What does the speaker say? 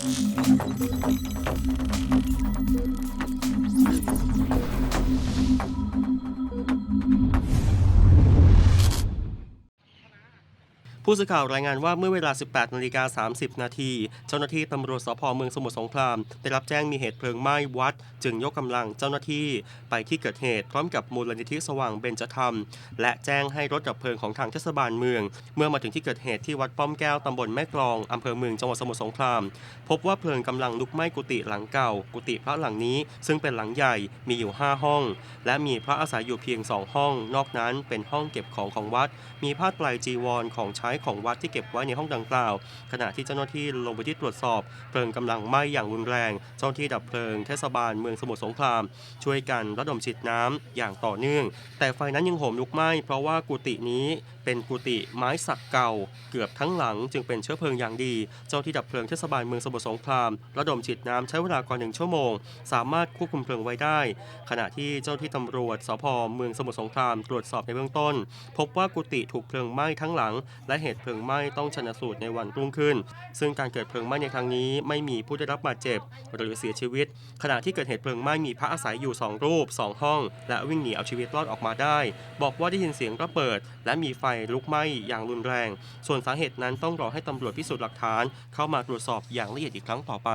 Thank you. ผู้สื่อข่าวรายงานว่าเมื่อเวลา 18นาฬิกา30 นาที เจ้าหน้าที่ตำรวจสพเมืองสมุทรสงคราม ได้รับแจ้งมีเหตุเพลิงไหม้วัด จึงยกกำลังเจ้าหน้าที่ไปที่เกิดเหตุพร้อมกับมูลนิธิสว่างเบญจธรรม และแจ้งให้รถดับเพลิงของทางเทศบาลเมือง เมื่อมาถึงที่เกิดเหตุที่วัดป้อมแก้วตำบลแม่กลองอำเภอเมืองจังหวัดสมุทรสงคราม พบว่าเพลิงกำลังลุกไหม้กุฏิหลังเก่า กุฏิพระหลังนี้ ซึ่งเป็นหลังใหญ่มีอยู่ 5 ห้อง และมีพระอาศัยอยู่เพียง 2 ห้อง นอกนั้นเป็นห้องเก็บของของวัด มีผ้าไตรจีวรของใช้ของวัดที่เก็บไว้ในห้องดังกล่าว ขณะที่เจ้าหน้าที่ลงไปที่ตรวจสอบเพลิงกำลังไหม้อย่างรุนแรง เจ้าหน้าที่ดับเพลิงเทศบาลเมืองสมุทรสงคราม ช่วยกันระดมฉีดน้ำอย่างต่อเนื่อง แต่ไฟนั้นยังโหมลุกไหม้เพราะว่ากุฏินี้ เป็นกุฏิไม้สักเก่า เกือบทั้งหลังจึงเป็นเชื้อเพลิงอย่างดี เจ้าที่ดับเพลิงเทศบาลเมืองสมุทรสงคราม ระดมฉีดน้ำใช้เวลากว่าหนึ่งชั่วโมง สามารถควบคุมเพลิงไว้ได้ ขณะที่เจ้าที่ตำรวจสพเมืองสมุทรสงครามตรวจสอบในเบื้องต้น พบว่ากุฏิถูกเพลิงไหม้ทั้งหลัง และเหตุเพลิงไหม้ต้องชนะสูตรในวันรุ่งขึ้น ซึ่งการเกิดเพลิงไหม้ในครั้งนี้ไม่มีผู้ได้รับบาดเจ็บ หรือเสียชีวิต ขณะที่เกิดเหตุเพลิงไหม้มีพระอาศัยอยู่ 2 รูป 2 ห้อง และวิ่งหนีเอาชีวิตรอดออกมาได้ บอกว่าได้ยินเสียงระเบิด และมีไฟลุกไหม้อย่างรุนแรง ส่วนสาเหตุนั้นต้องรอให้ตำรวจพิสูจน์หลักฐาน เข้ามาตรวจสอบอย่างละเอียดอีกครั้งต่อไป